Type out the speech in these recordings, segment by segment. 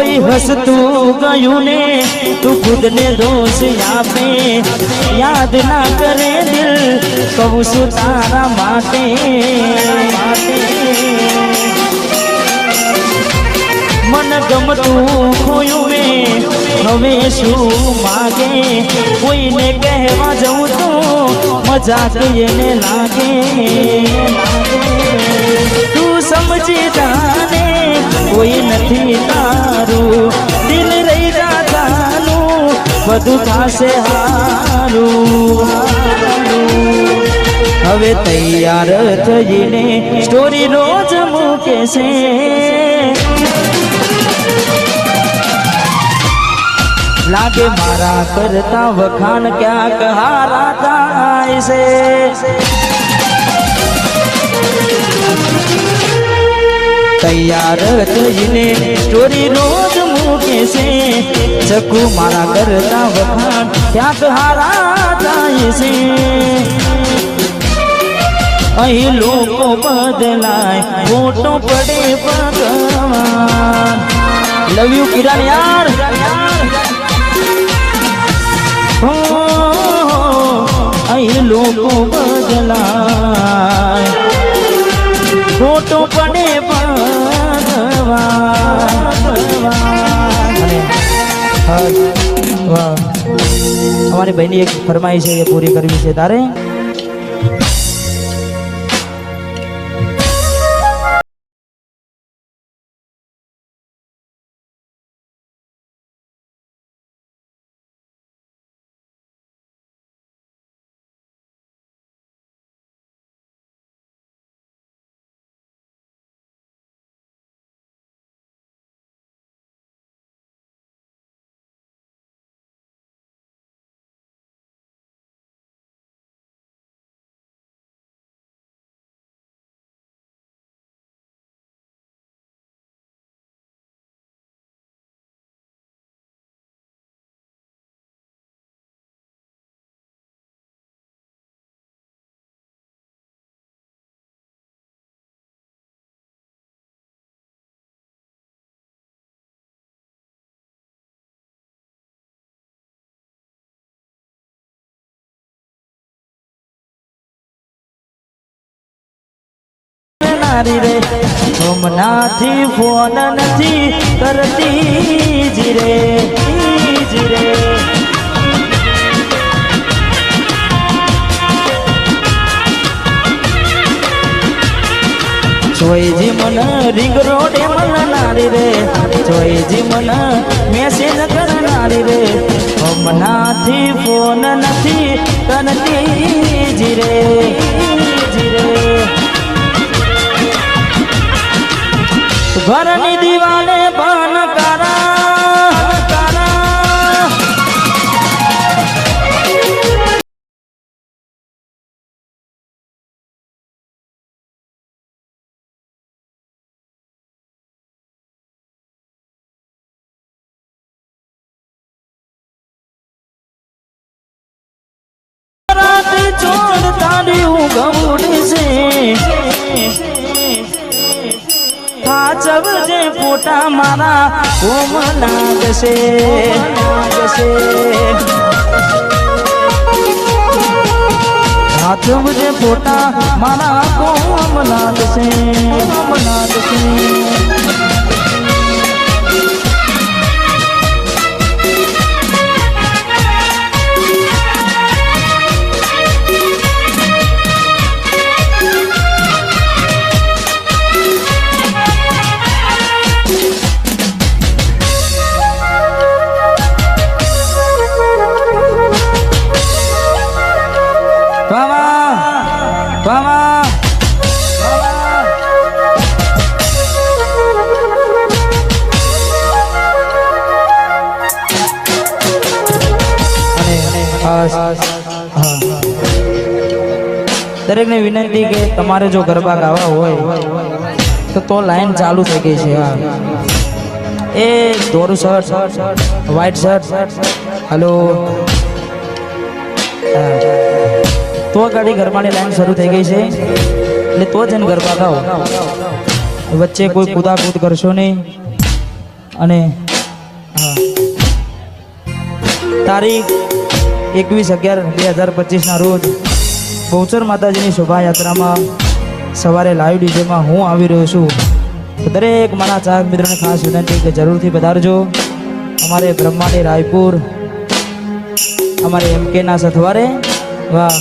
કોઈ હસતું ગયું ને તું ખુદને દોષ આપે યાદ ના કરે દિલ કહું છું તારા માટે માટે મન ગમતું ખોયું મેં હવે શું માગે કોઈને કહેવા જવું તો મજાક એને લાગે તું સમજી જાને કોઈ નથી તારું દિલ રહી જાતાનું બધું થશે હારું હવે તૈયાર થઈને સ્ટોરી રોજ મૂકે છે લાગે મારા કરતા વખાણ ક્યાંક હારા થાય છે તૈયાર થઈને સ્ટોરી રોજ મૂકે છે. ચકુ મારા કરતા વખાણ ક્યાંક હારા થાય છે. અહીં લોકો બદલાય મોટો પડે ભગવાન. લવ યુ કિરણ યાર. અહીં લોકો બદલાય ફોટો પડે અમારી બહેની એક ફરમાઈ છે એ પૂરી કરવી છે. તારે? નારી રે. સોમનાથી ફોન નથી કરતી. જીરે જીરે જોઈજી મન રિંગ રોડે મન નારી રે. જોઈજી મન મેસેજ કરનારી રે. હમણાંથી ફોન નથી કરતી. જી ઘરની દીવાને બન છોડ તારી ઊંઘ ઉડશે સાચવજે પોતા મારા કોમ લાગશે લાગશે. સાચવજે પોતા મારા કોમ લાગશે કોમ લાગશે. વાવા અને ખાસ દરેકને વિનંતી કે તમારે જો ગરબા ગાવા હોય, તો તો લાઈન ચાલુ થઈ ગઈ છે એ ધોરું શર્ટ વ્હાઈટ શર્ટ હલો તો ગાડી ગરબાની લાઈન શરૂ થઈ ગઈ છે. એટલે તો જ એને ગરબા ગાઓ. વચ્ચે કોઈ કુદાકૂદ કરશો નહીં. અને તારીખ એકવીસ અગિયાર બે હજાર પચીસના રોજ બહુચર માતાજીની શોભાયાત્રામાં સવારે લાઈવ ડીજેમાં હું આવી રહ્યો છું. દરેક મારા ચાહક મિત્રોને ખાસ વિનંતી કે જરૂરથી પધારજો. અમારે બ્રહ્માની રાયપુર, અમારે એમ કેના સથવારે. વાહ.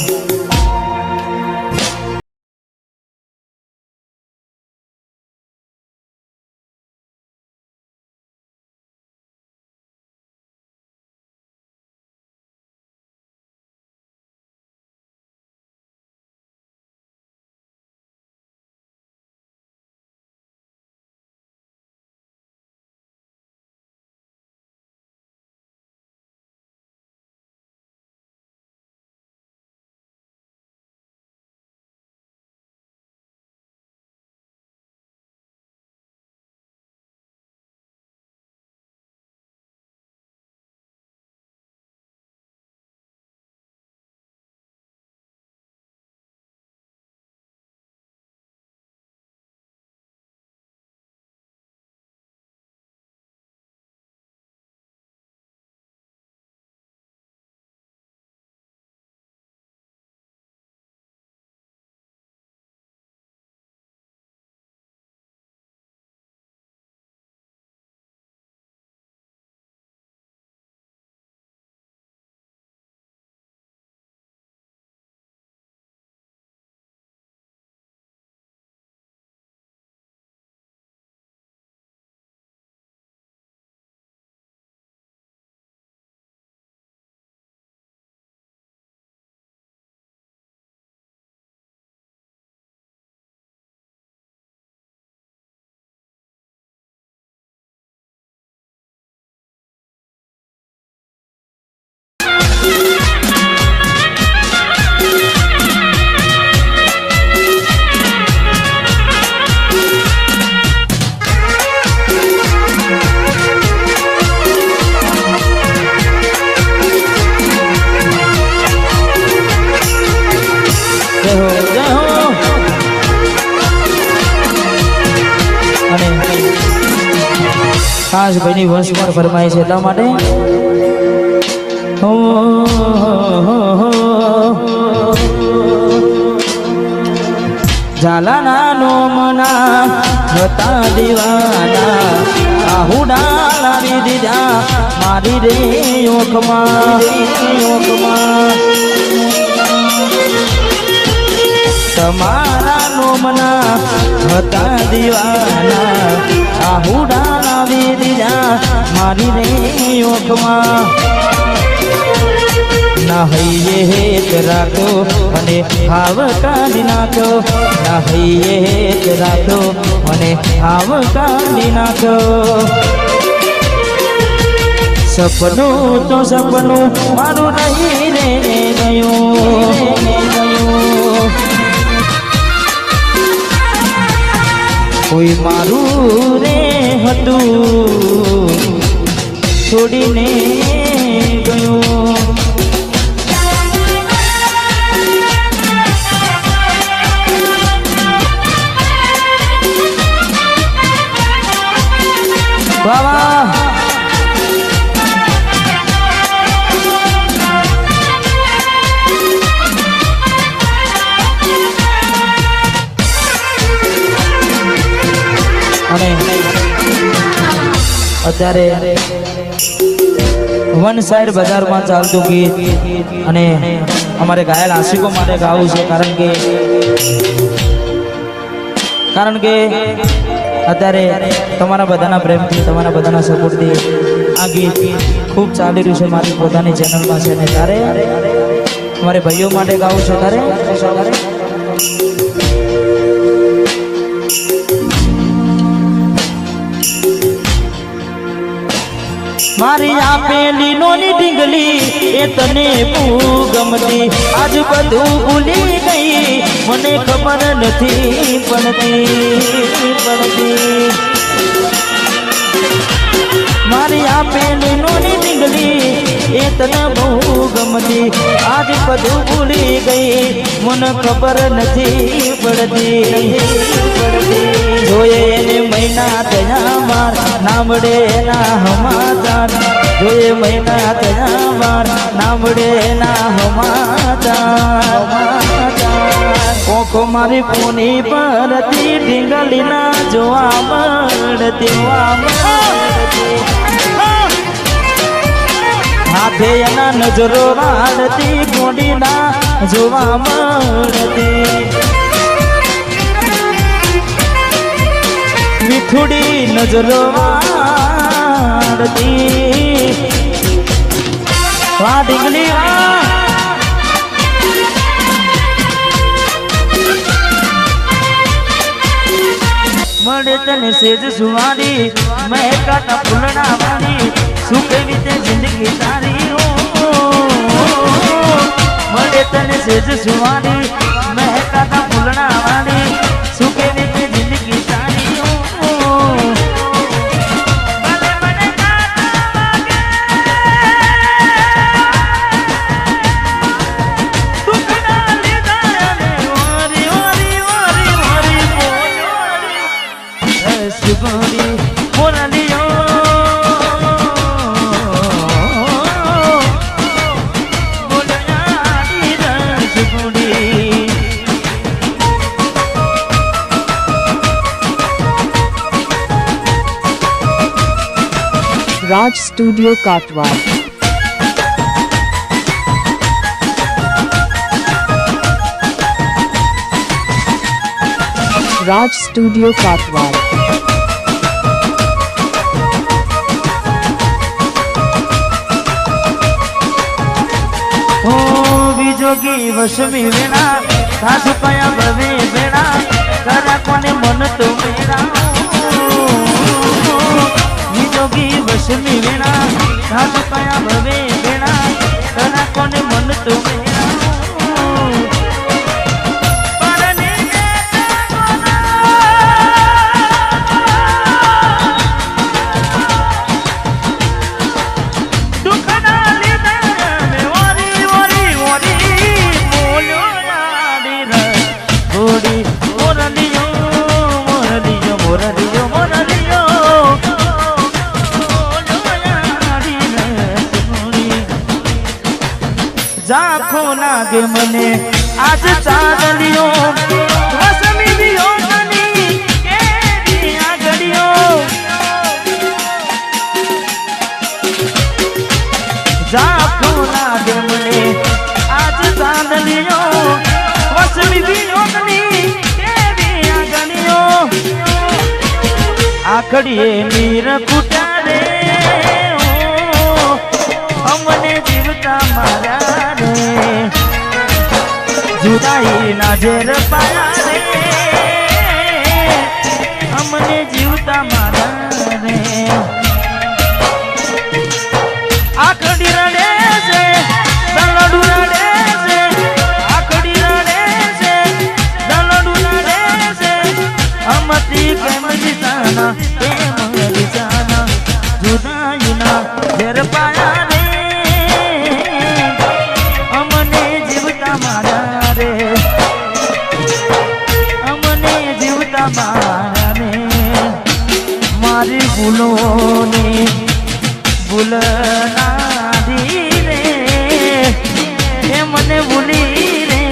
ખાસ ભાઈની વંશ પણ ફરમાય છે એટલા માટે. ઝાલાના નોમના હતા દીવાના આહુડા લાવી દીધા મારી રે યોગમાં યોગમાં તમારા નોમના હતા દીવાના આહુડા લાવી દીધા મારી રે યોગમાં ના હેત રાખો અને હાવ કાઢી નાખો. ના હેત રાખો અને હાવ કાઢી નાખો. સપનું તો સપનું મારું નહીં રે ગયું. કોઈ મારું રે હતું. છોડીને ગયું. વાહ અત્યારે વન સાઈડ બજારમાં ચાલતું ગીત અને અમારે ઘાયલ આશિકો માટે ગાવું છે, કારણ કે કારણ કે અત્યારે તમારા બધાના પ્રેમથી, તમારા બધાના સપોર્ટથી આ ગીત ખૂબ ચાલી રહ્યું છે મારી પોતાની ચેનલમાં છે ને ત્યારે મારે ભાઈઓ માટે ગાવું છે ત્યારે મારી આપેલી નોની ઢીંગલી એ તને બહુ ગમતી. આજ બધું ભૂલી ગઈ, મને ખબર નથી પડતી પડતી. મારી આપેલી નોની ઢીંગલી એ તને બહુ ગમતી. આજ બધું ભૂલી ગઈ, મને ખબર નથી પડતી પડતી. જોઈએ એને મહિના થયા માર, નામડે એના હમાચાર જોઈએ મહિના થયા માર, નામડે એના હમાચાર કોકો મારી પૂની પરથી ઢીંગલીના જોવા મળતી જોવા મળતી. હાથે એના નજરો વાળતી ગોડીના જોવા મળતી. મીઠુડી નજરો વાળતી. વાહ ડીંગલી વાહ. મળે તને સેજ સુવારી મહેકાતા ફૂલના વાળી શું કેવી તે જિંદગી તારી મળે તને સેજ સુવારી મહેકાતા ફૂલના વાળી Studio Katwal. Raj Studio Katwal. ઓ વિજોગી વસમી વેણા સાસુ કયા ભવે વેણા કરા કોને મન તો મેરા વસમી વેણા સાસુ કયા ભવે વેણા કરા કોને મન તો આખડીએ મીર કુટારે અમને જીવતા મારા રે જુદાઈ ના ઝેર પાયા રે અમને જીવતા મારા રે આખડી રડે છે, દલડું રડે છે. આખડી ભૂલોની ભૂલ નાધી રે એ મને ભૂલી રે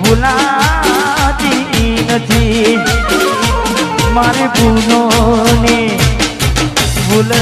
ભૂલાતી નથી મારી ભૂલોની ભૂલ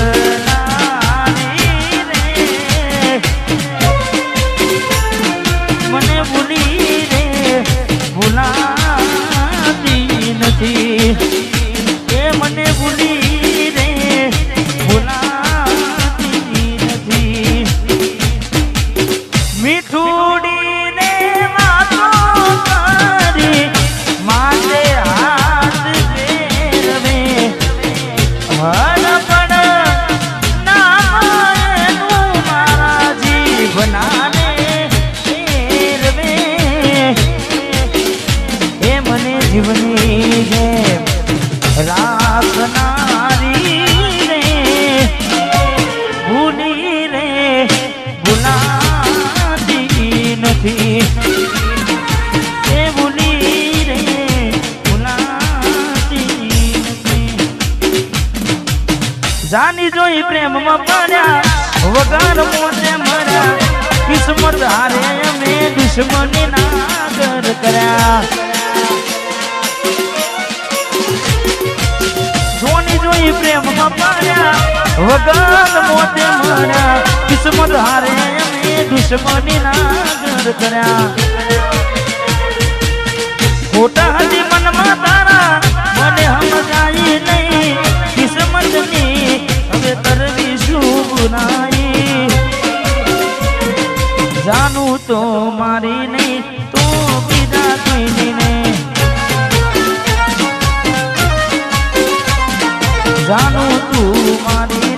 પ્રેમમાં પડ્યા વગર મોતે મર્યા કિસ્મત હારે અમે દુશ્મની નાગર કર્યા. જોની જોઈ પ્રેમમાં પડ્યા વગર મોતે મર્યા કિસ્મત હારે અમે દુશ્મની નાગર કર્યા. ખોટા હજી મનમાં તારા ગુનાઈ જાનું તો મારી નહીં તું બીજા કોઈની જાનું તું મારી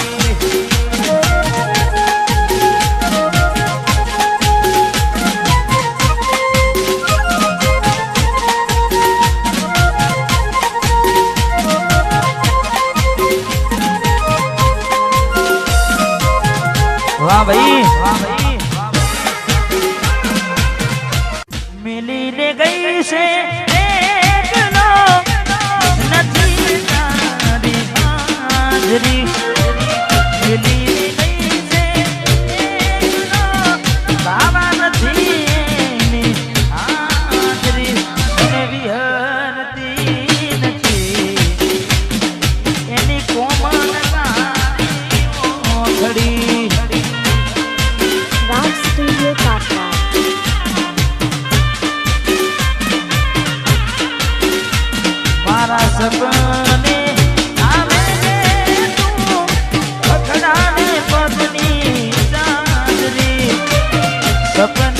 સપને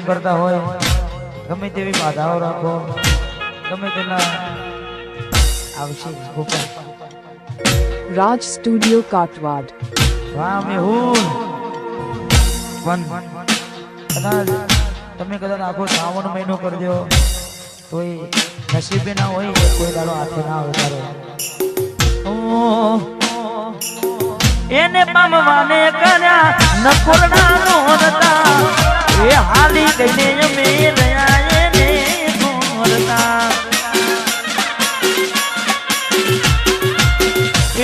પ્રેમ કરતા હોય ગમે તેવી બાધાઓ રાખો ગમે તેના આવશે Raj Studio Katwad. વાહ મેહુલ વન કદાચ તમે કદાચ આખો શ્રાવણ મહિનો કરજો તોય નસીબે ના હોય કોઈ દાડો હાથે ના આવે તારે એને પામવાને કર્યા નકોરડા નોરતા એ હાલી કઈને અમે રહ્યા એને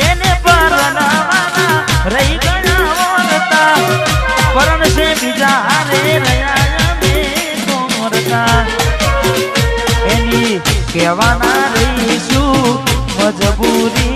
એને પરણાવાના રહી ગયા વળતા પરણ છે બીજા હારે રહ્યા અમે કોરતા એની કહેવાના રહીશું મજબૂરી.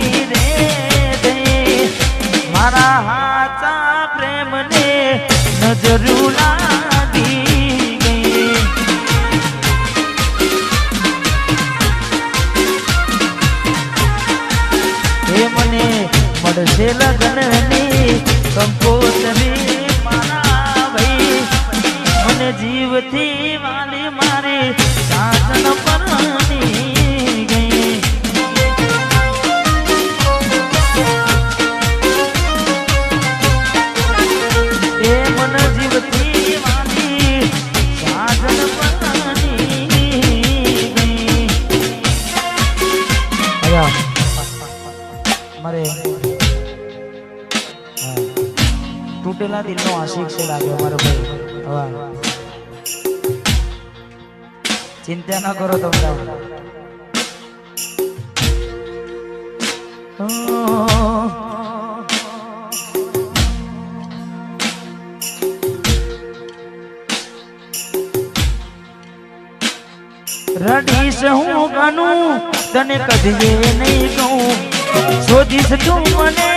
ચિંતા ન કરો તમે. રડીશ હું ગાનું તને કદી નહીં કહું. શોધીશ તું મને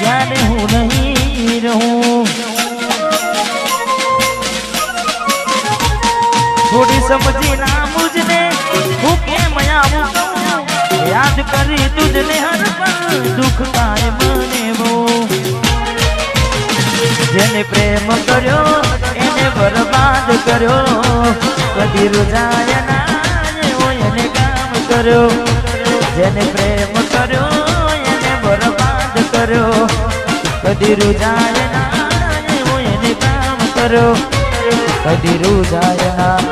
જ્યારે હું નહીં રહું. થોડી સમજી ના મુજને હું કેમ આવું કહું? યાદ કરી તુજને હર પલ દુઃખ થાય મને બહુ જેને પ્રેમ કર્યો એને બરબાદ કર્યો કદી રૂજાય ના એવો એને કામ કર્યો જેને પ્રેમ કર્યો એને બરબાદ કર્યો કદી રૂજાય ના એવો એને કામ કર્યો કદી રૂજાય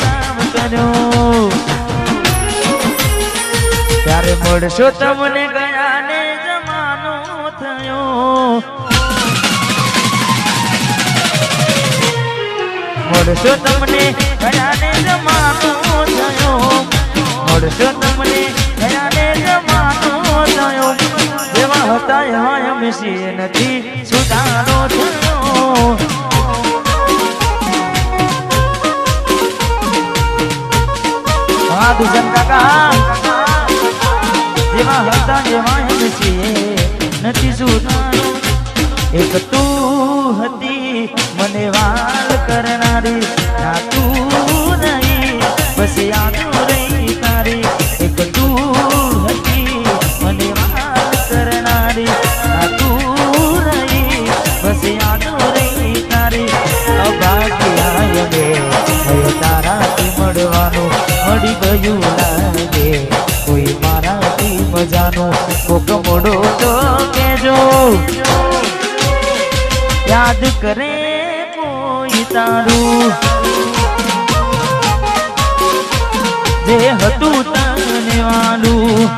કામ કર્યો ત્યારે મળશો તમને ગયા ને જમાનો થયો. મળશો તમને ગયા ને જમાનો થયો. મળશો તમને ગયા ને જમાનો થયો. જેવા હતા એમ નથી સુધારો થયો. દુજન કાકા જેવા હતા જેવા એમ છીએ નથી જોતા એક તું હતી મને વાલ કરનારી ગયું લાગે. કોઈ મારાથી મજાનું કોક મોડો તો કેજો યાદ કરે કોઈ તારું. જે હતું તને વાલું.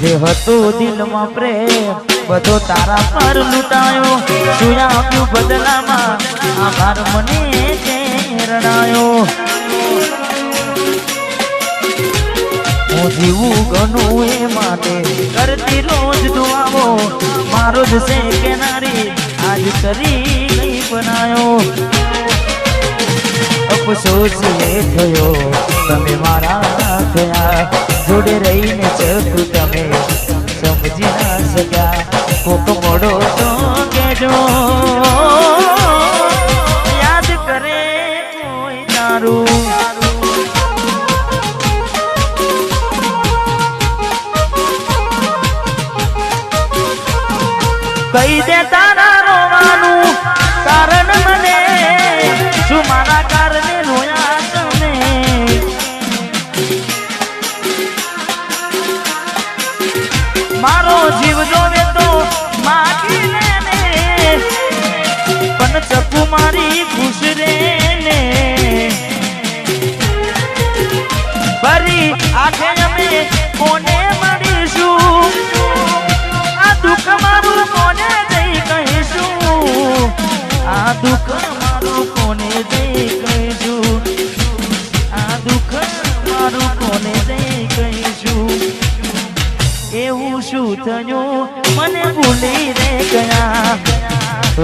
જે હતો દિલમાં પ્રેમ, બધો તારા પર લૂંટાયો. શું બદલામાં? આભાર મને તે કરતી રોજ દુઆઓ મારો જ છે કે નારી આજ કરી નહીં બનાયો. અફસોસ એ થયો, તમે મારા થયા. જોડે રહીને ચકુ તમે સમજી ના શક્યા. કોક મોડો તો કેજો યાદ કરે કોઈ તારું. 可以变大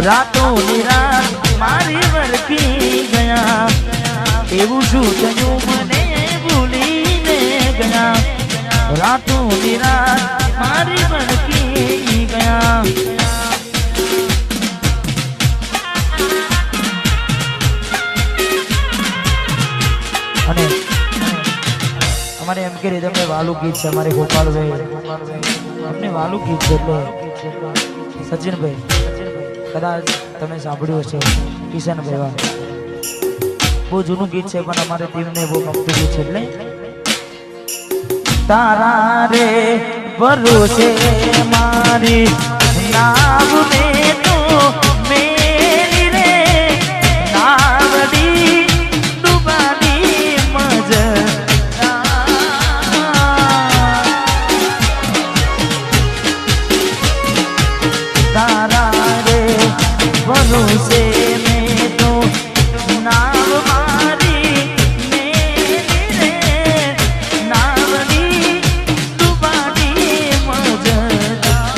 રાતો રાત મારી વરખી ગયા. એવું શું થયું મને ભૂલીને ગયા. રાતો રાત મારી વરખી ગયા. અને અમારે એમ કે રીતે અમને વાલું ગીત છે, અમારે ગોપાલભાઈ. અમને વાલું ગીત છે સચિનભાઈ કદાચ તમે સાંભળ્યું હશે કિશનભાઈ ભેવા. બહુ જૂનું ગીત છે, પણ અમારે ટીમને બહુ ગમતું છે, એટલે. તારા રે ભરોસે મારી ના